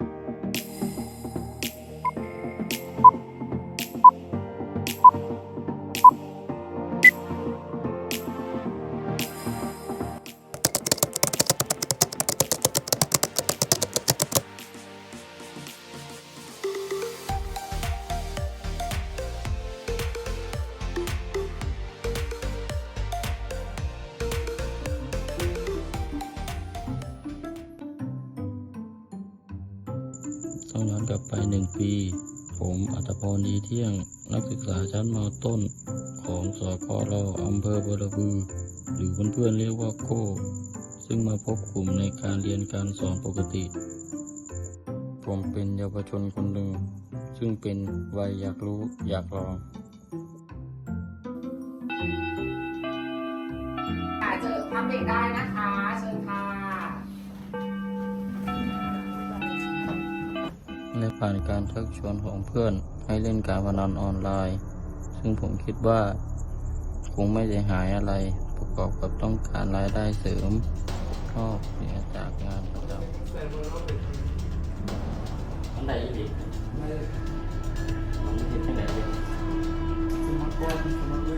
you ต้องย้อนกลับไปหนึ่งปี ผมอัตพรดีเที่ยงนักศึกษาชั้นมต้นของสกรอำเภอบรบือ หรือเพื่อนๆเรียกว่าโก้ ซึ่งมาพบกลุ่มในการเรียนการสอนปกติ ผมเป็นเยาวชนคนหนึ่ง ซึ่งเป็นวัยอยากรู้อยากลองค่ะเจอทำเด็กได้นะ ผ่านการชักชวนของเพื่อนให้เล่นการพนันออนไลน์ ซึ่งผมคิดว่าคงไม่ได้หายอะไร ประกอบกับต้องการรายได้เสริมนอกเหนือจากงานประจำอันไหนอีกมันไม่เห็นที่ไหนเลยสมัครก่อนสมัครเลย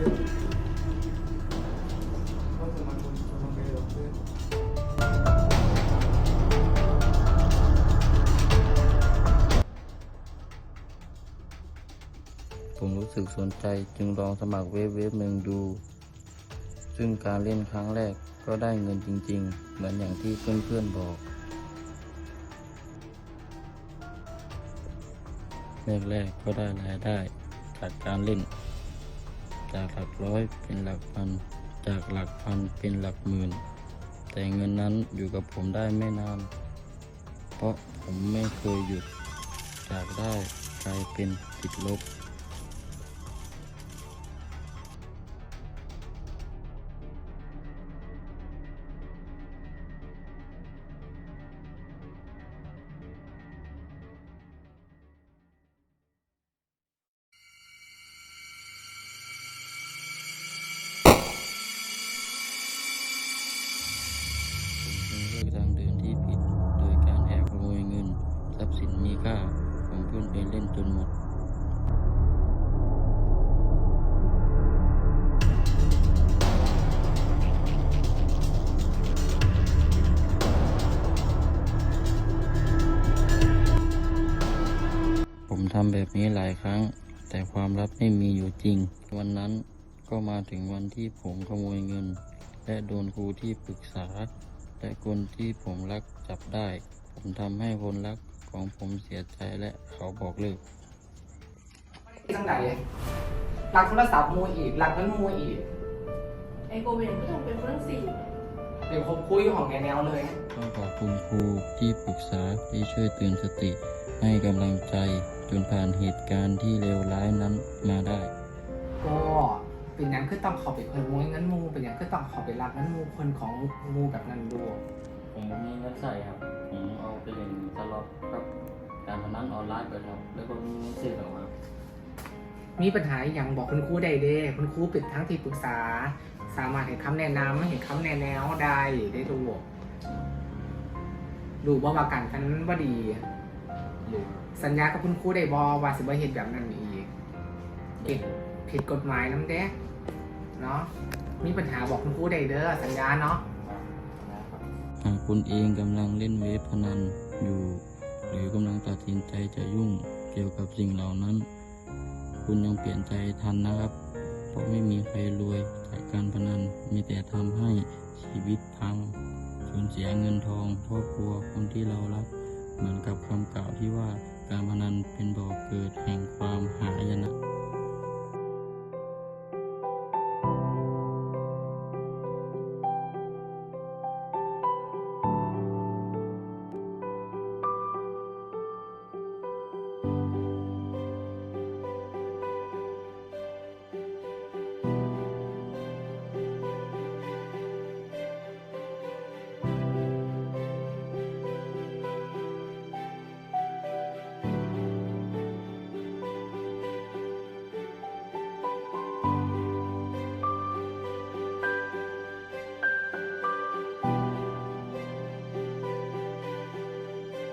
ผมรู้สึกสนใจจึงลองสมัครเว็บเว็บหนึ่งดู ซึ่งการเล่นครั้งแรกก็ได้เงินจริง ๆ เหมือนอย่างที่เพื่อนๆบอกแรกๆก็ได้รายได้จากการเล่น จากหลักร้อยเป็นหลักพัน จากหลักพันเป็นหลักหมื่น แต่เงินนั้นอยู่กับผมได้ไม่นาน เพราะผมไม่เคยหยุด จากได้กลายเป็นติดลบ ค่าของเพื่อนไปเล่นจนหมดผมทำแบบนี้หลายครั้ง แต่ความลับไม่มีอยู่จริง วันนั้นก็มาถึงวันที่ผมขโมยเงิน และโดนครูที่ปรึกษา และคนที่ผมรักจับได้ ผมทำให้คนรัก ของผมเสียใจและเขาบอกเลิกที่ตั้งไหนรักโทรศัพท์มูอีกรักเงินมูอีก ไอโกเวนก็ต้องเป็นคนทั้งสี่ เป็นคนคุยของแนวเลย ต้องขอบคุณครูที่ปรึกษาที่ช่วยเตือนสติ ให้กำลังใจจนผ่านเหตุการณ์ที่เลวร้ายนั้นมาได้ ก็เป็นอย่างคือต้องเขอไปขโมยเงินมูเป็นอย่างคือต้องเขอไปรักเงินมูคนของมูแบบนั้นดู ผมมีเงินใส่ครับ ผมเอาไปเล่นสล็อตครับการพนันออนไลน์เปิดครับ แล้วก็มีเสื้อครับมีปัญหาอย่างบอกคุณครูได้เด้คุณครูเป็นทั้งที่ปรึกษา สามารถเห็นคำแนะนำเห็นคำแนะแนวได้ได้ดูดูว่าว่าการกันว่าดี สัญญากับคุณครูได้บอว่าสิบ่เห็นแบบนั้นอีกผิดผิดกฎหมายน้ำเด้เนาะมีปัญหาบอกคุณครูได้เด้อสัญญาเนาะ หากคุณเองกำลังเล่นเว็บพนันอยู่ หรือกำลังตัดสินใจจะยุ่งเกี่ยวกับสิ่งเหล่านั้น คุณยังเปลี่ยนใจทันนะครับ เพราะไม่มีใครรวยจากการพนันมีแต่ทำให้ชีวิตพังสูญเสียเงินทองครอบครัวคนที่เรารัก เหมือนกับคำกล่าวที่ว่าการพนันเป็นบ่อเกิดแห่งความหายนะ